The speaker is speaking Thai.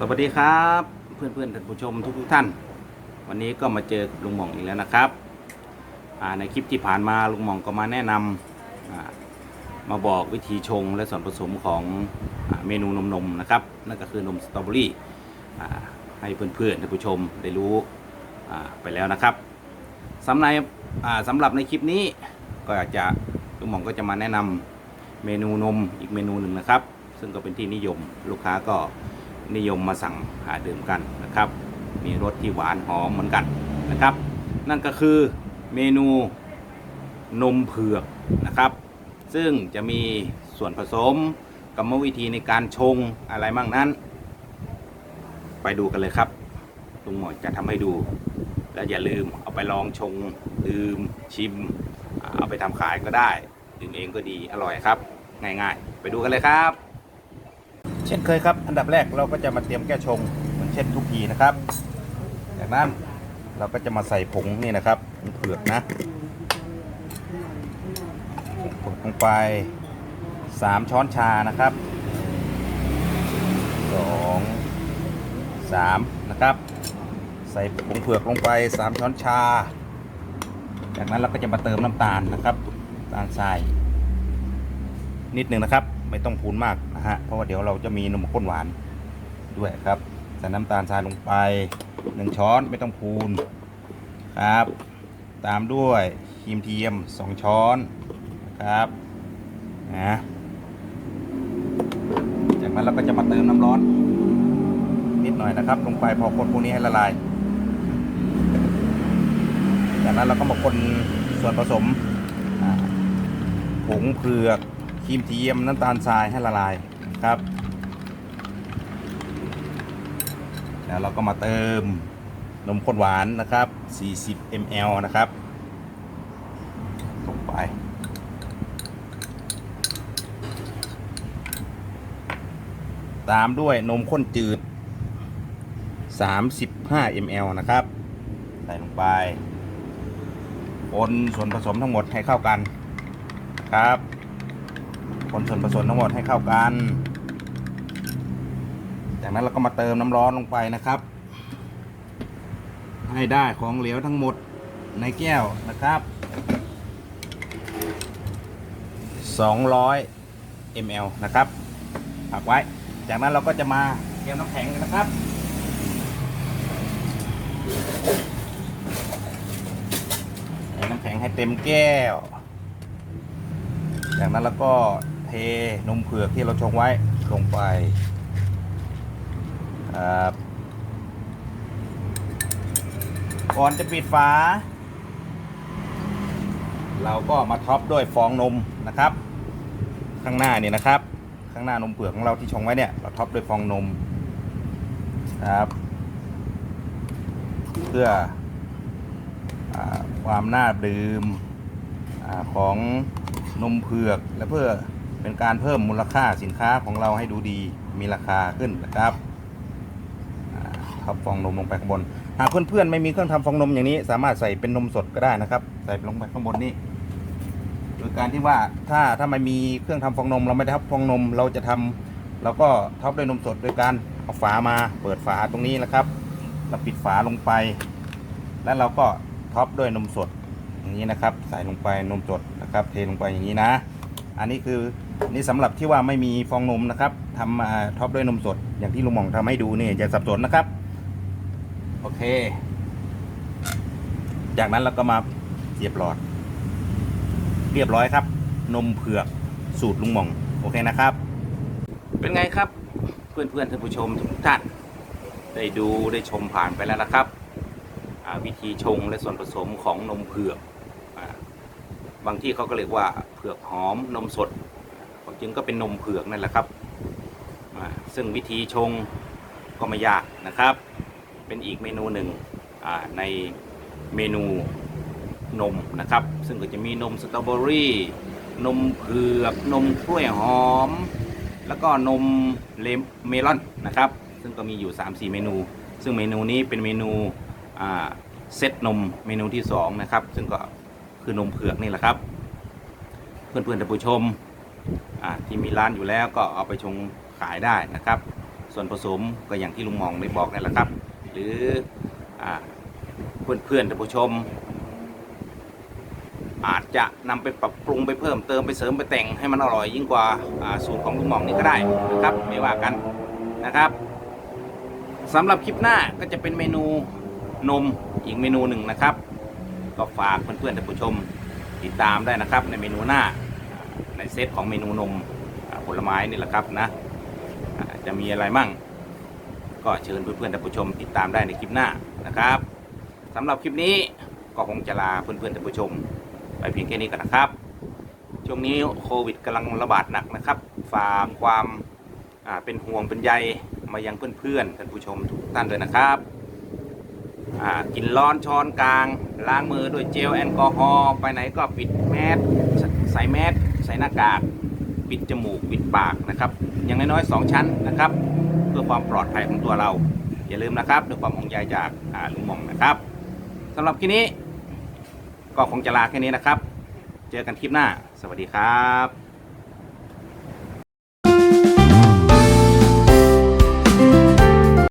สวัสดีครับ เพื่อนเพื่อนๆท่านผู้ชมทุกทุกๆท่าน วันนี้ก็มาเจอลุงหม่องอีกแล้วนะครับในคลิปที่ผ่านมาลุงหม่องก็มาแนะนำมาบอกวิธีชงและส่วนผสมของอเมนูนมๆนะครับนั่นก็คือนมสตรอเบอรี่อ่ให้เพื่อนเพื่อนๆท่านผู้ชมได้รู้ไปแล้วนะครับสำหรับสำหรับในคลิปนี้ก็อยากจะลุงหม่องก็จะมาแนะนำเมนูนมอีกเมนูหนึ่งนะครับ ซึ่งก็เป็นที่นิยมลูกค้าก็ นิยมมาสั่งหาดื่มกันนะครับ มีรสที่หวานหอมเหมือนกันนะครับ นั่นก็คือเมนูนมเผือกนะครับ ซึ่งจะมีส่วนผสมกรรมวิธีในการชงอะไรบ้างนั้น ไปดูกันเลยครับลุงหมอจะทำให้ดู และอย่าลืมเอาไปลองชงดื่มชิม เอาไปทำขายก็ได้ ดื่มเองก็ดีอร่อยครับ ง่ายๆ ไปดูกันเลยครับ เช่นเคยครับ อันดับแรกเราก็จะมาเตรียมแก้ชงเหมือนเช่นทุกทีนะครับ จากนั้นเราก็จะมาใส่ผงนี่นะครับผงเผือกนะผงลงไป 3 ช้อนชานะครับ 2 3 นะครับ ใส่ผงเผือกลงไป 3 ช้อนชา จากนั้นเราก็จะมาเติมน้ำตาลนะครับน้ำตาลทรายนิดหนึ่งนะครับ ไม่ต้องพูนมากนะฮะเพราะว่าเดี๋ยวเราจะมีนมข้นหวานด้วยครับใส่น้ำตาลทรายลงไปหนึ่งช้อนไม่ต้องพูนครับ ตามด้วยครีมเทียมสองช้อนนะครับนะจากนั้นเราก็จะมาเติมน้ำร้อน นิดหน่อยนะครับ ลงไปพอคนพวกนี้ให้ละลาย จากนั้นเราก็มาคนส่วนผสมผงเผือก ครีมเทียมน้ำตาลทรายให้ละลายครับ แล้วเราก็มาเติมนมข้นหวานนะครับ 40 ml นะครับลงไป ตามด้วยนมข้นจืด 35 ml นะครับ ใส่ลงไป คนส่วนผสมทั้งหมดให้เข้ากันครับ คนส่วนผสมทั้งหมดให้เข้ากัน จากนั้นเราก็มาเติมน้ำร้อนลงไปนะครับ ให้ได้ของเหลวทั้งหมดในแก้วนะครับ 200 ml นะครับผักไว้ จากนั้นเราก็จะมาเตรียมน้ำแข็งกันนะครับใส่น้ำแข็งให้เต็มแก้ว จากนั้นแล้วก็ เทนมเผือกที่เราชงไว้ลงไปครับก่อนจะปิดฝา เราก็มาท็อปด้วยฟองนมนะครับ ข้างหน้านี่นะครับ ข้างหน้านมเผือกของเราที่ชงไว้เนี่ยเราท็อปด้วยฟองนมครับ เพื่ออความน่าดื่มอของนมเผือกและเพื่อ เป็นการเพิ่มมูลค่าสินค้าของเราให้ดูดีมีราคาขึ้นนะครับอ่าท็อปฟองนมลงไปข้างบน หากเพื่อนๆไม่มีเครื่องทำฟองนมอย่างนี้ สามารถใส่เป็นนมสดก็ได้นะครับ ใส่ลงไปข้างบนนี้โดยการที่ว่าถ้าถ้าไม่มีเครื่องทำฟองนม เราไม่ได้ทับฟองนมเราจะทำเราก็ท็อปด้วยนมสดโดยการเอาฝามาเปิดฝาตรงนี้นะครับเราปิดฝาลงไป แล้วเราก็ท็อปด้วยนมสดอย่างนี้นะครับ ใส่ลงไปนมสดนะครับ เทลงไปอย่างนี้นะ อันนี้คือ นี่สำหรับที่ว่าไม่มีฟองนมนะครับทำมาท็อปด้วยนมสดอย่างที่ลุงหม่องทำให้ดูนี่อย่าสับสนนะครับ โอเค จากนั้นเราก็มาเสียบหลอด เรียบร้อยครับ นมเผือกสูตรลุงหม่อง โอเคนะครับ เป็นไงครับ เพื่อนเพื่อนๆท่านผู้ชมทุกท่านได้ดูได้ชมผ่านไปแล้วนะครับวิธีชงและส่วนผสมของนมเผือกอบางที่เขาก็เรียกว่าเผือกหอมนมสด จริงก็เป็นนมเผือกนั่นแหละครับซึ่งวิธีชงก็ไม่ยากนะครับ เป็นอีกเมนูหนึ่งในเมนูนมนะครับ ซึ่งก็จะมีนมสตรอเบอรี่นมเผือกนมกล้วยหอม แล้วก็นมเลมเมลอนนะครับ ซึ่งก็มีอยู่ 3-4 เมนู ซึ่งเมนูนี้เป็นเมนูเซตนมเมนูที่2นะครับซึ่งก็คือนมเผือกนี่แหละครับ เพื่อนๆท่านผู้ชม ที่มีร้านอยู่แล้วก็เอาไปชงขายได้นะครับ ส่วนผสมก็อย่างที่ลุงมองได้บอกนั่นแหละครับ หรืออ่าเพื่อนๆท่านผู้ชม อาจจะนำไปปรับปรุงไปเพิ่มเติมไปเสริมไปแต่งให้มันอร่อยยิ่งกว่าสูตรของลุงมองนี่ก็ได้นะครับไม่ว่ากันนะครับสำหรับคลิปหน้าก็จะเป็นเมนูนมอีกเมนูหนึ่งนะครับ ก็ฝากเพื่อนๆท่านผู้ชมติดตามได้นะครับในเมนูหน้า ในเซตของเมนูนมผลไม้นี่แหละครับนะจะมีอะไรมั่ง ก็เชิญเพื่อนๆท่านผู้ชมติดตามได้ในคลิปหน้านะครับสำหรับคลิปนี้ก็คงจะลาเพื่อนๆท่านผู้ชม ไปเพียงแค่นี้ก่อนนะครับ ช่วงนี้โควิดกำลังระบาดหนักนะครับ ฝากความเป็นห่วงเป็นใยมายังเพื่อนๆท่านผู้ชมทุกท่านเลยนะครับกินร้อนช้อนกลาง ล้างมือด้วยเจลแอลกอฮอล์ไปไหนก็ปิดแมสใส่แมส ใส่หน้ากากปิดจมูกปิดปากนะครับอย่างน้อยๆสองชั้นนะครับ เพื่อความปลอดภัยของตัวเรา อย่าลืมนะครับด้วยความห่วงใยจากอาลุงหม่องนะครับสำหรับคลิปนี้ก็คงจะลาแค่นี้นะครับ เจอกันคลิปหน้า สวัสดีครับ